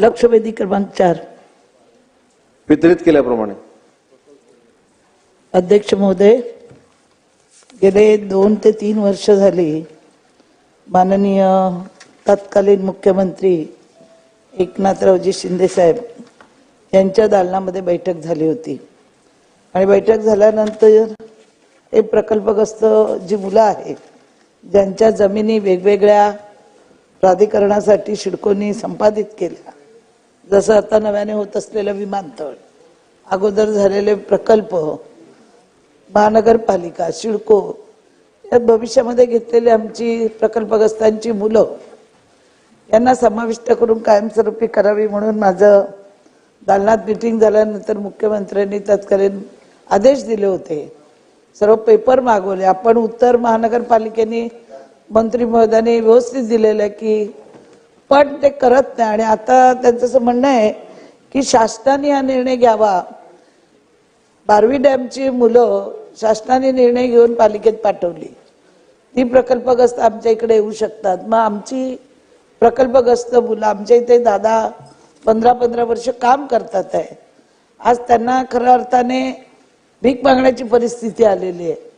लक्षवेधी क्रमांक चार. वितरित केल्याप्रमाणे. अध्यक्ष महोदय गेले दोन ते तीन वर्ष झाली माननीय तत्कालीन मुख्यमंत्री एकनाथरावजी शिंदे साहेब यांच्या दालनामध्ये बैठक झाली होती. आणि बैठक झाल्यानंतर हे प्रकल्पग्रस्त जी मुलं आहेत ज्यांच्या जमिनी वेगवेगळ्या प्राधिकरणासाठी शिडकोनी संपादित केल्या. जसं आता नव्याने होत असलेलं विमानतळ अगोदर झालेले प्रकल्प महानगरपालिका शिडको यात भविष्यामध्ये घेतलेली आमची प्रकल्पग्रस्तांची मुलं यांना समाविष्ट करून कायमस्वरूपी करावी म्हणून माझं दालनात मिटिंग झाल्यानंतर मुख्यमंत्र्यांनी तत्कालीन आदेश दिले होते. सर्व पेपर मागवले. आपण उत्तर महानगरपालिकेने मंत्री महोदयाने व्यवस्थित दिलेलं आहे की पण ते करत नाही. आणि आता त्यांचं असं म्हणणं आहे की शासनाने हा निर्णय घ्यावा. बारवी डॅमची मुलं शासनाने निर्णय घेऊन पालिकेत पाठवली. ती प्रकल्पग्रस्त आमच्या इकडे येऊ शकतात. मग आमची प्रकल्पग्रस्त मुलं आमच्या इथे दादा पंधरा पंधरा वर्ष काम करतात आहे. आज त्यांना खऱ्या अर्थाने भीक मागण्याची परिस्थिती आलेली आहे.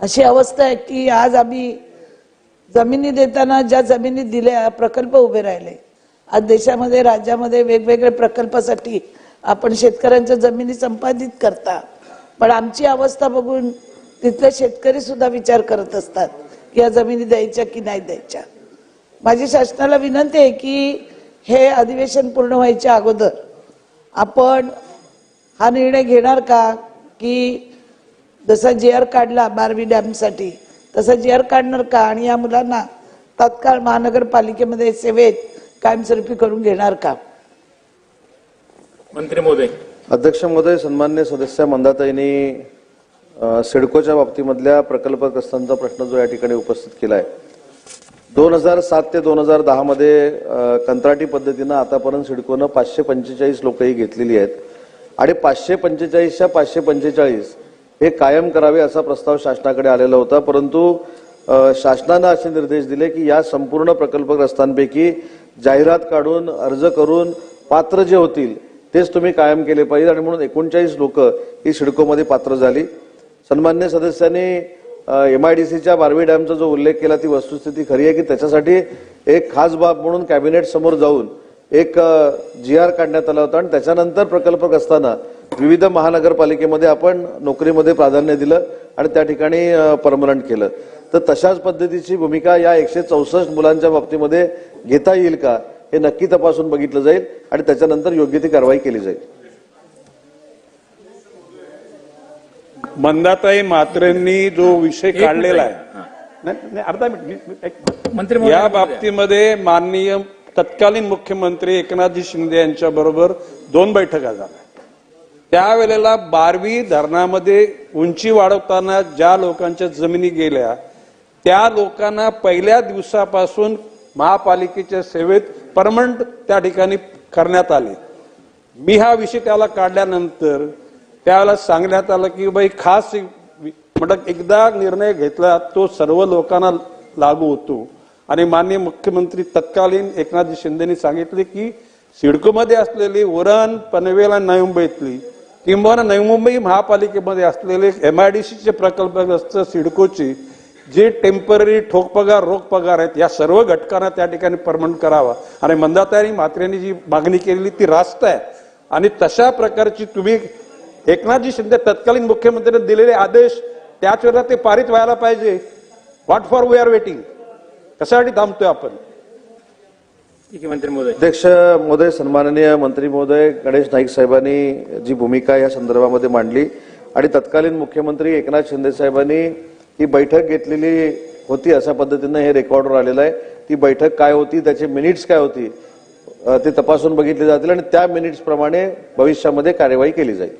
अशी अवस्था आहे की आज आम्ही जमिनी देताना ज्या जमिनी दिल्या प्रकल्प उभे राहिले. आज देशामध्ये राज्यामध्ये वेगवेगळ्या प्रकल्पासाठी आपण शेतकऱ्यांच्या जमिनी संपादित करता. पण आमची अवस्था बघून तिथले शेतकरी सुद्धा विचार करत असतात की या जमिनी द्यायच्या की नाही द्यायच्या. माझी शासनाला विनंती आहे की हे अधिवेशन पूर्ण व्हायच्या अगोदर आपण हा निर्णय घेणार का की जसा जे आर काढला बारवी डॅमसाठी तसा जी आर काढणार का? आणि या मुलांना तात्काळ महानगरपालिकेमध्ये सेवेत कायमस्वरूपी करून घेणार का? मंत्री महोदय. अध्यक्ष महोदय सन्मान्य सदस्य मंदाताईंनी सिडकोच्या बाबतीमधल्या प्रकल्पग्रस्तांचा प्रश्न जो या ठिकाणी उपस्थित केला आहे दोन हजार सात ते दोन हजार दहा मध्ये अ, कंत्राटी पद्धतीनं आतापर्यंत सिडकोनं पाचशे पंचेचाळीस लोकही घेतलेली आहेत. आणि पाचशे पंचेचाळीसच्या पाचशे पंचेचाळीस हे कायम करावे असा प्रस्ताव शासनाकडे आलेला होता. परंतु शासनानं असे निर्देश दिले की या संपूर्ण प्रकल्पग्रस्तांपैकी जाहिरात काढून अर्ज करून पात्र जे होतील तेच तुम्ही कायम केले पाहिजे आणि म्हणून एकोणचाळीस लोक ही सिडकोमध्ये पात्र झाली. सन्मान्य सदस्यांनी एम आय डी सीच्या बारवी डॅमचा जो उल्लेख केला ती वस्तुस्थिती खरी आहे की त्याच्यासाठी एक खास बाब म्हणून कॅबिनेट समोर जाऊन एक जी आर काढण्यात आला होता आणि त्याच्यानंतर प्रकल्पग्रस्तांना विविध महानगरपालिकेमध्ये आपण नोकरीमध्ये प्राधान्य दिलं आणि त्या ठिकाणी परमनंट केलं. तर तशाच पद्धतीची भूमिका या एकशे चौसष्ट मुलांच्या बाबतीमध्ये घेता येईल का हे नक्की तपासून बघितलं जाईल आणि त्याच्यानंतर योग्य ती कारवाई केली जाईल. मंदाताई मात्रेंनी जो विषय काढलेला आहे. नाही, नाही, अर्धा मिनिट या बाबतीमध्ये माननीय तत्कालीन मुख्यमंत्री एकनाथजी शिंदे यांच्या बरोबर दोन बैठका झाल्या. त्यावेळेला बारवी धरणामध्ये उंची वाढवताना ज्या लोकांच्या जमिनी गेल्या त्या लोकांना पहिल्या दिवसापासून महापालिकेच्या सेवेत परमनंट त्या ठिकाणी करण्यात आले. मी हा विषय त्याला काढल्यानंतर त्यावेळेला सांगण्यात आलं की बाई खास म्हणजे एकदा निर्णय घेतला तो सर्व लोकांना लागू होतो. आणि माननीय मुख्यमंत्री तत्कालीन एकनाथजी शिंदेनी सांगितले की सिडकोमध्ये असलेली उरण पनवेल आणि नवी मुंबईतली किंवा नवी मुंबई महापालिकेमध्ये असलेले एम आय डी सीचे प्रकल्पग्रस्त सिडकोची जे टेंपररी ठोक पगार रोख पगार आहेत या सर्व घटकांना त्या ठिकाणी परमनंट करावा. आणि मंदातारी मात्रेंनी जी मागणी केलेली ती रास्त आहे. आणि तशा प्रकारची तुम्ही एकनाथजी शिंदे तत्कालीन मुख्यमंत्र्यांनी दिलेले आदेश त्याच वेळेला ते पारित व्हायला पाहिजे. What for we are waiting कशासाठी थांबतोय आपण ठीक आहे मंत्री महोदय अध्यक्ष महोदय सन्माननीय मंत्री महोदय गणेश नाईक साहेबांनी जी भूमिका या संदर्भामध्ये मांडली आणि तत्कालीन मुख्यमंत्री एकनाथ शिंदे साहेबांनी ही बैठक घेतलेली होती अशा पद्धतीनं हे रेकॉर्डवर आलेलं आहे. ती बैठक काय होती त्याचे मिनिट्स काय होती ते तपासून बघितले जातील आणि त्या मिनिट्सप्रमाणे भविष्यामध्ये कार्यवाही केली जाईल.